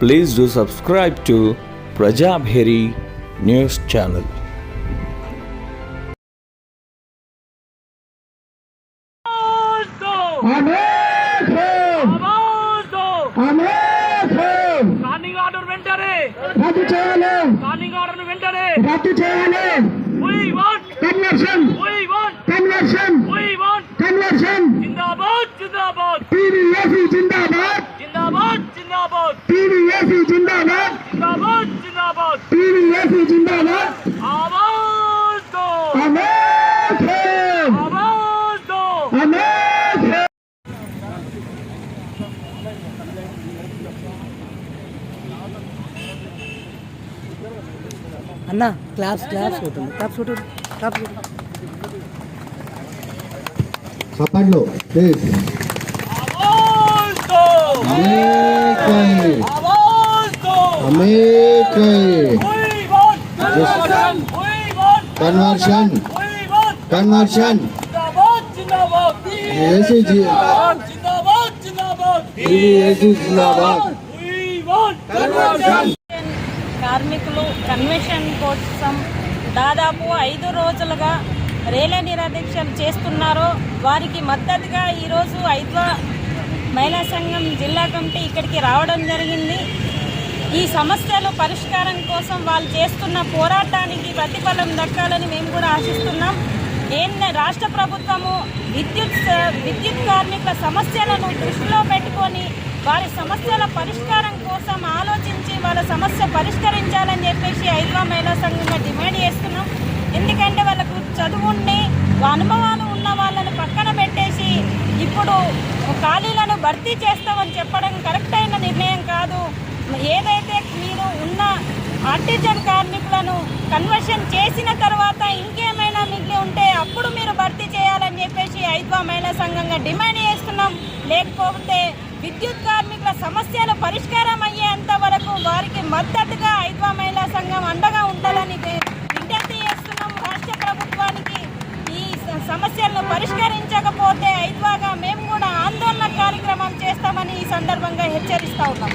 please do subscribe to Prajabheri News Channel. రద్దు చేయాలి రద్దు చేయాలి బీజేపీ జిందాబాద్. అన్న క్లాప్స్ క్లాప్స్ కొట్టండి. క్లాప్స్ కొట్టండి. క్లాప్స్ కొట్టండి. ప్లీజ్ అమేకై. అమేకై. కన్వర్షన్ కన్వర్షన్ కార్మికులు కన్వెన్షన్ కోసం దాదాపు ఐదు రోజులుగా రేల నిరాదీక్షలు చేస్తున్నారు. వారికి మద్దతుగా ఈరోజు ఐద్వా మహిళా సంఘం జిల్లా కమిటీ ఇక్కడికి రావడం జరిగింది. ఈ సమస్యలు పరిష్కారం కోసం వాళ్ళు చేస్తున్న పోరాటానికి ప్రతిఫలం దక్కాలని మేము కూడా ఆశిస్తున్నాం. ఏం రాష్ట్ర ప్రభుత్వము విద్యుత్ విద్యుత్ కార్మికుల సమస్యలను దృష్టిలో పెట్టుకొని వారి సమస్యల పరిష్కారం కోసం ఆలోచించి వాళ్ళ సమస్య పరిష్కరించాలని చెప్పేసి ఐద్వా మహిళా సంఘంగా డిమాండ్ చేస్తున్నాం. ఎందుకంటే వాళ్ళకు చదువుండి అనుభవాలు ఉన్న వాళ్ళని పక్కన పెట్టేసి ఇప్పుడు ఖాళీలను భర్తీ చేస్తామని చెప్పడం కరెక్ట్ అయిన నిర్ణయం కాదు. ఏదైతే మీరు ఉన్న ఆర్టిజన్ కార్మికులను కన్వర్షన్ చేసిన తర్వాత ఇంకేమైనా మిగిలి ఉంటే అప్పుడు మీరు భర్తీ చేయాలని చెప్పేసి ఐద్వా మహిళా సంఘంగా డిమాండ్ చేస్తున్నాం. లేకపోతే విద్యుత్ కార్మికుల సమస్యలు పరిష్కారం అయ్యేంత వరకు వారికి మద్దతుగా ఐద్వా మహిళా సంఘం అండగా ఉండాలని విజ్ఞప్తి చేస్తున్నాం. రాష్ట్ర ప్రభుత్వానికి ఈ సమస్యలను పరిష్కరించకపోతే ఐద్వాగా మేము కూడా ఆందోళన కార్యక్రమం చేస్తామని ఈ సందర్భంగా హెచ్చరిస్తా ఉన్నాం.